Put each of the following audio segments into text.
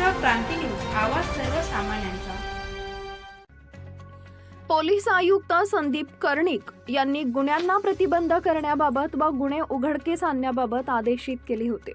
Maharashtra Kranti news आवाज सर्वसामान्यांचा. Police आयुक्त संदीप कर्णिक यांनी गुन्ह्यांना प्रतिबंध करण्याबाबत व गुन्हे उघडकीस आणण्याबाबत आदेशित केले होते.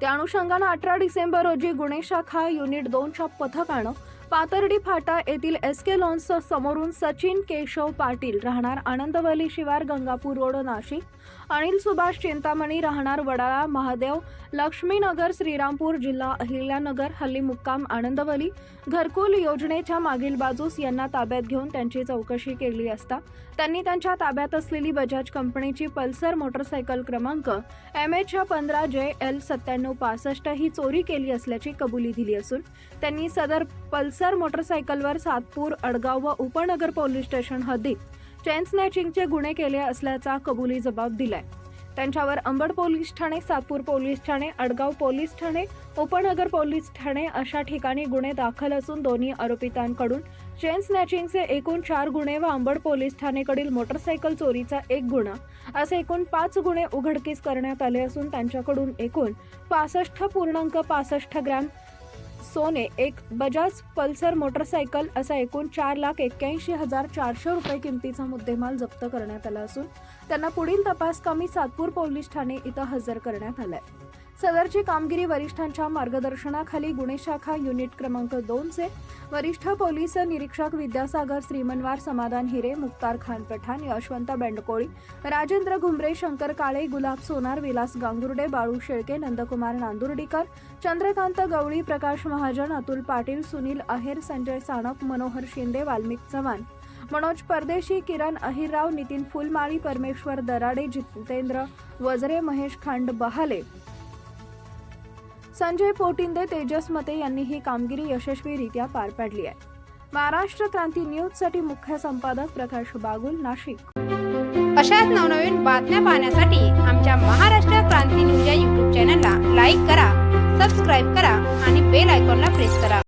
त्या अनुषंगानं अठरा डिसेंबर रोजी गुन्हे शाखा युनिट दोनच्या पथकानं पातर्डी फाटा येथील एस के लॉन्स समोरून सचिन केशव पाटील राहणार आनंदवली शिवार गंगापूर रोड नाशिक. अनिल सुभाष चिंतामणी राहणार वडाळा महादेव लक्ष्मीनगर श्रीरामपूर जिल्हा अहिल्यानगर हल्ली मुक्काम आनंदवली घरकुल योजनेच्या मागील बाजूस यांना ताब्यात घेऊन त्यांची चौकशी केली असता त्यांनी त्यांच्या ताब्यात असलेली बजाज कंपनीची पल्सर मोटरसायकल क्रमांक एम एच पंधरा जे एल सत्त्याण्णव पासष्ट ही चोरी केली असल्याची कबुली दिली असून त्यांनी सदर पल्सर मोटरसायकलवर सातपूर अडगाव व उपनगर पोलीस स्टेशन हद्दीत चेन स्नॅचिंगचे गुन्हे केले असल्याचा कबुली जबाब दिलाय. त्यांच्यावर अंबड पोलीस ठाणे सातपूर पोलीस ठाणे अडगाव पोलीस ठाणे उपनगर पोलीस ठाणे अशा ठिकाणी गुन्हे दाखल असून दोन्ही आरोपितांकडून चेन स्नॅचिंगचे एकूण चार गुन्हे व अंबड पोलीस ठाणेकडील मोटरसायकल चोरीचा एक गुन्हा असे एकूण पाच गुन्हे उघडकीस करण्यात आले असून त्यांच्याकडून एकूण पासष्ट पूर्णांक पासष्ट ग्रॅम सोने एक बजाज पल्सर मोटरसायकल असा एकूण चार लाख एक्क्याऐंशी हजार चारशे रुपये किमतीचा मुद्देमाल जप्त करण्यात आला असून त्यांना पुढील तपासकामी सातपूर पोलीस ठाणे इथं हजर करण्यात आलाय. सदरची कामगिरी वरिष्ठांच्या मार्गदर्शनाखाली गुन्हे शाखा युनिट क्रमांक दोनचे. वरिष्ठ पोलीस निरीक्षक विद्यासागर श्रीमनवार समाधान हिरे मुक्तार खान पठाण यशवंत बेंडकोळी राजेंद्र घुमरे शंकर काळे गुलाब सोनार विलास गांगुर्डे बाळू शेळके नंदकुमार नांदुर्डीकर चंद्रकांत गवळी प्रकाश महाजन अतुल पाटील सुनील अहेर संजय साणप मनोहर शिंदे वाल्मिक चव्हाण. मनोज परदेशी किरण अहिरराव नितीन फुलमाळी परमेश्वर दराडे जितेंद्र वजरे महेश खांड बहाले. संजय पोटिंदे तेजस मते यांनी ही कामगिरी यशस्वीरित्या पार पाडली आहे. महाराष्ट्र क्रांती न्यूजसाठी मुख्य संपादक प्रकाश बागुल नाशिक. अशाच नवनवीन बातम्या पाहण्यासाठी आमच्या महाराष्ट्र क्रांती न्यूज या युट्यूब चॅनलला लाईक करा सबस्क्राईब करा आणि बेल आयकॉनला प्रेस करा.